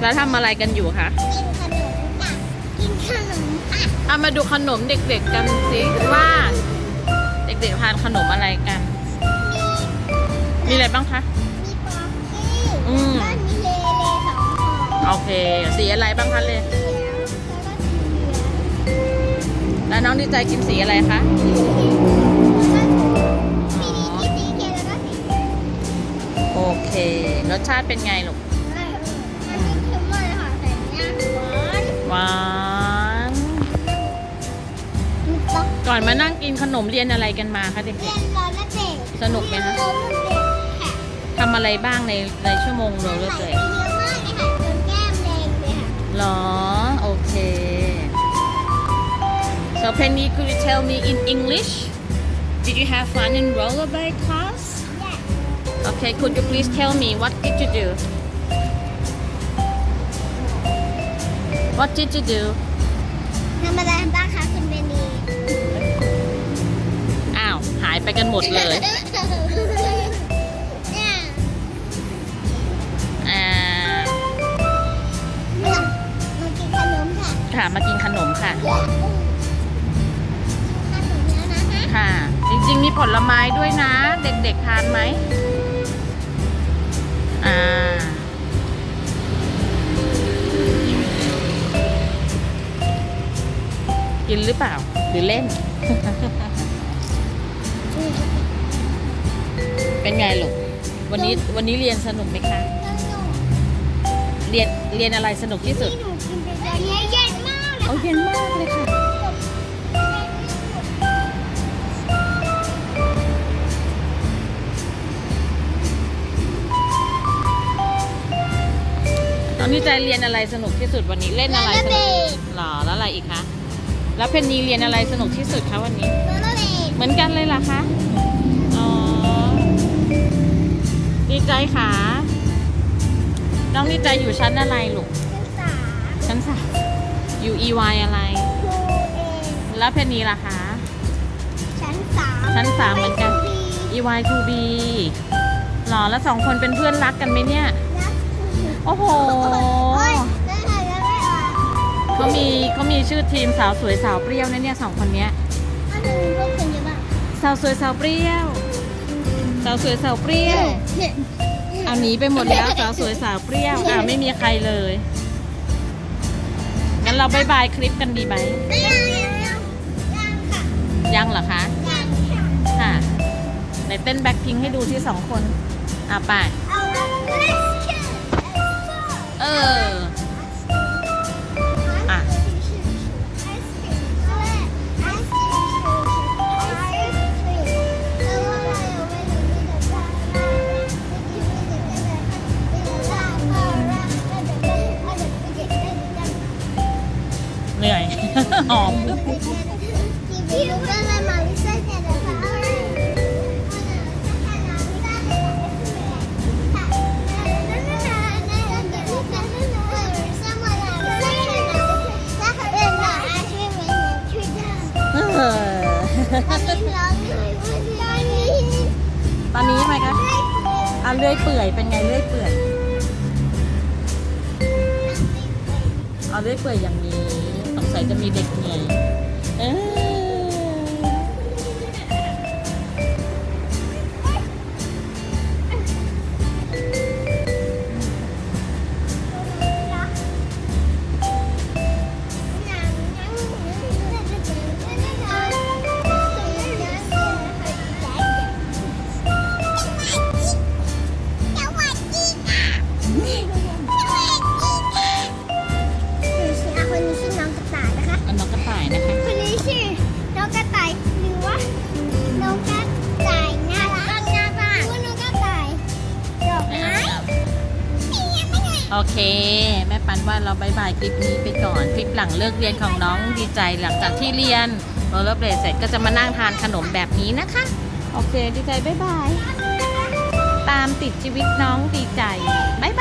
แล้วทำอะไรกันอยู่คะกินขนมค่ะกินขนมค่ะเอามาดูขนมเด็กๆกันสิว่า เด็กๆทานขนมอะไรกัน มีอะไรบ้างคะ มีป๊อกกี้อืม แล้วมีเลเลสองห่อโอเคสีอะไรบ้างคะเลย เขียวแล้วก็สีเหลืองแล้วน้องดีใจกินสีอะไรคะมีดีที่สีเขียวแล้วก็สีเหลือง โอเค รสชาติเป็นไงลูกานหวานมีป๊อกก่อนมานั่งกินขนมเรียนอะไรกันมาคะเด็เรีกยนร้อนและเด็กๆสนุกไหมคะโรงเด็กค่ะทำอะไรบ้างในในชั่วโมงเราเลิกใส่เลยไปเยอะมากเลยค่ะจนแก้มแดงเลยค่ะหรอโอเค so Penny could you tell me in English did you have fun in rollerblade class Yeah. okay could you please tell me what did you do what did you do ทำอะไรบ้างคะคุณเบนีอ้าว หายไปกันหมดเลย เนี่ยอ่ามากินขนมค่ะค่ะมากินขนมค่ะ ขนมแล้วนะคะค่ะ จริงๆ มีผลไม้ด้วยนะ เด็กๆทานไหม อ่า กินหรือเปล่า หรือเล่น เป็นไงลูก วันนี้วันนี้เรียนสนุกไหมคะ เรียนเรียนอะไรสนุกที่สุดที่หนูกินไปตอนนี้เย็นมากเลยเอาเย็นมากเลยค่ะตอนนี้ใจเรียนอะไรสนุกที่สุดวันนี้เล่นอะไรสนุกหรอแล้วอะไรอีกคะ แล้วเพนนีเรียนอะไรสนุกที่สุดคะวันนี้โรลเลอร์เบดเหมือนกันเลยเหรอคะ อ๋อ ดีใจค่ะน้องดีใจอยู่ชั้นอะไรลูกศึกษาชั้นสามอยู่ EY อะไรครูเองแล้วเพนนีล่ะคะ ชั้นสามชั้นสามเหมือนกันดี EY 2B หรอแล้วสองคนเป็นเพื่อนรักกันไหมเนี่ยรักโอ้โห เขามีเขามีชื่อทีมสาวสวยสาวเปรี้ยวนะเนี่ยสองคนเนี้ยอันหนึ่งพวกคุณจะบ้างสาวสวยสาวเปรี้ยว สาวสวยสาวเปรี้ยวเอาหนีไปหมดแล้วสาวสวยสาวเปรี้ยวอ่าไม่มีใครเลยงั้นเราบายบายคลิปกันดีไหมไม่ยังยังยังยังค่ะยังเหรอคะยังค่ะค่ะไหนเต้นแบ็คพิงให้ดูที่สองคนอะไปเอาละ let's go เอออ่ หอมเออตอนนี้ทำไมคะอะเลื่อยเปื่อยเป็นไงเลื่อยเปื่อยเอาเลื่อยเปื่อยอย่างนี้ สงสัยจะมีเด็กเหนื่อย โอเค แม่ปันว่าเราบายบายคลิปนี้ไปก่อนคลิปหลังเลิกเรียนของน้องดีใจหลังจากที่เรียนโรลเลอร์เบลเสร็จก็จะมานั่งทานขนมแบบนี้นะคะ โอเคดีใจบายบาย ตามติดชีวิตน้องดีใจบาย